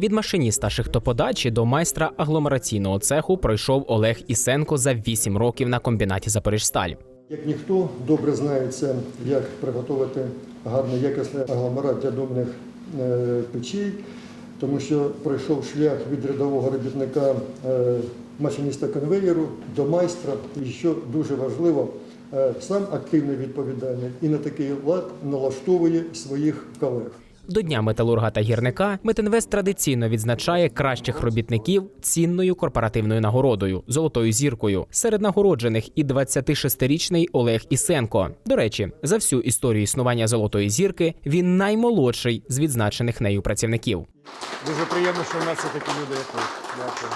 Від машиніста шихтоподачі до майстра агломераційного цеху пройшов Олег Ісенко за 8 років на комбінаті Запоріжсталь. Як ніхто добре знається, як приготувати гарний якісний агломерат для домних е, печей, тому що пройшов шлях від рядового робітника е, машиніста конвеєру до майстра. І що дуже важливо, е, сам активний відповідальний і на такий лад налаштовує своїх колег. До Дня металурга та гірника Метинвест традиційно відзначає кращих робітників цінною корпоративною нагородою золотою зіркою. Серед нагороджених і 26-річний Олег Ісенко. До речі, за всю історію існування золотої зірки він наймолодший з відзначених нею працівників. Дуже приємно, що в нас є такі люди, як ви. Дякую.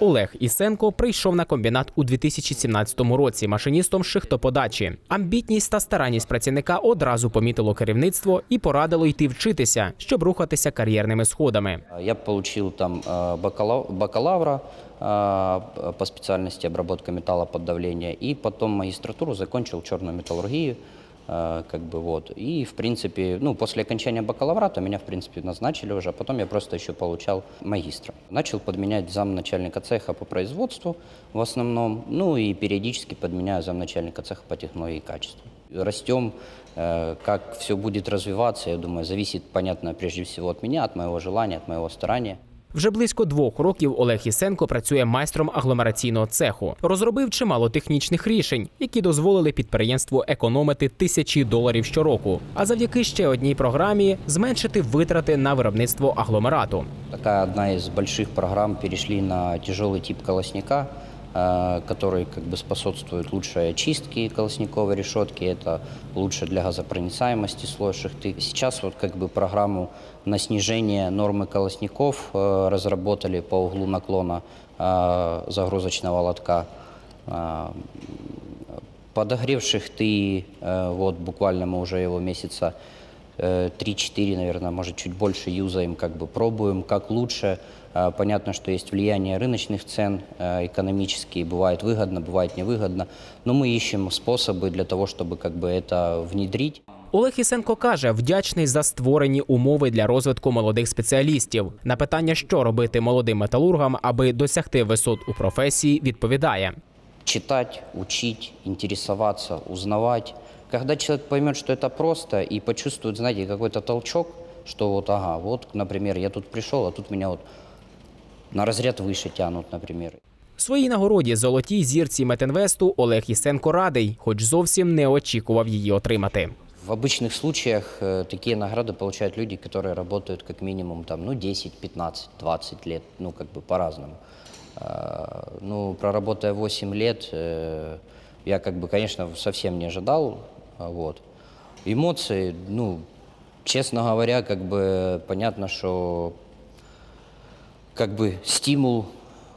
Олег Ісенко прийшов на комбінат у 2017 році машиністом шихтоподачі. Амбітність та старанність працівника одразу помітило керівництво і порадило йти вчитися, щоб рухатися кар'єрними сходами. Я получил там э, бакала- бакалавра э, по специальности обработка металла под давление, и потом магистратуру закончил черную металлургию, э, как бы вот. И, в принципе, ну, после окончания бакалаврата меня, в принципе, назначили уже, а потом я просто еще получал магистра. Начал подменять замначальника цеха по производству в основном, ну и периодически подменяю замначальника цеха по технологии и качеству. Растем, э, как все будет развиваться, я думаю, зависит, понятно, прежде всего от меня, от моего желания, от моего старания. Вже близько двох років Олег Ісенко працює майстром агломераційного цеху. Розробив чимало технічних рішень, які дозволили підприємству економити тисячі доларів щороку. А завдяки ще одній програмі зменшити витрати на виробництво агломерату. Така одна із больших програм перейшли на тяжелий тип колосника, э, который как бы способствует лучшей очистке колосниковой решетки, это лучше для газопроницаемости слоя шихты. Сейчас вот как бы программу на снижение нормы колосников э, разработали по углу наклона э, загрузочного лотка. Э, Подогрев шихты, э, вот буквально мы уже его месяца э, 3-4, наверное, может чуть больше юзаем, как бы пробуем, как лучше. Э, Понятно, что есть влияние рыночных цен, э, экономические, бывает выгодно, бывает невыгодно, но мы ищем способы для того, чтобы как бы это внедрить. Олег Ісенко каже, вдячний за створені умови для розвитку молодих спеціалістів. На питання, що робити молодим металургам, аби досягти висот у професії, відповідає. читать, учить, интересоваться, узнавать. Когда человек поймет, что это просто, и почувствует, знаете, какой-то толчок, что вот, ага, вот, например, я тут пришел, а тут меня вот на разряд выше тянут, например. Своїй нагороді золотій зірці Метинвесту Олег Ісенко радий, хоч зовсім не очікував її отримати. В обычных случаях э, такие награды получают люди, которые работают как минимум там, ну, 10, 15, 20 лет, ну, как бы по-разному. А, ну, проработая 8 лет, э, я как бы, конечно, совсем не ожидал, а, вот. Эмоции, ну, честно говоря, как бы понятно, что как бы стимул,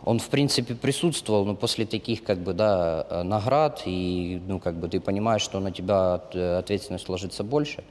он в принципе присутствовал, но после таких как бы да э, наград и ну как бы ты понимаешь, что на тебя э, ответственность ложится больше,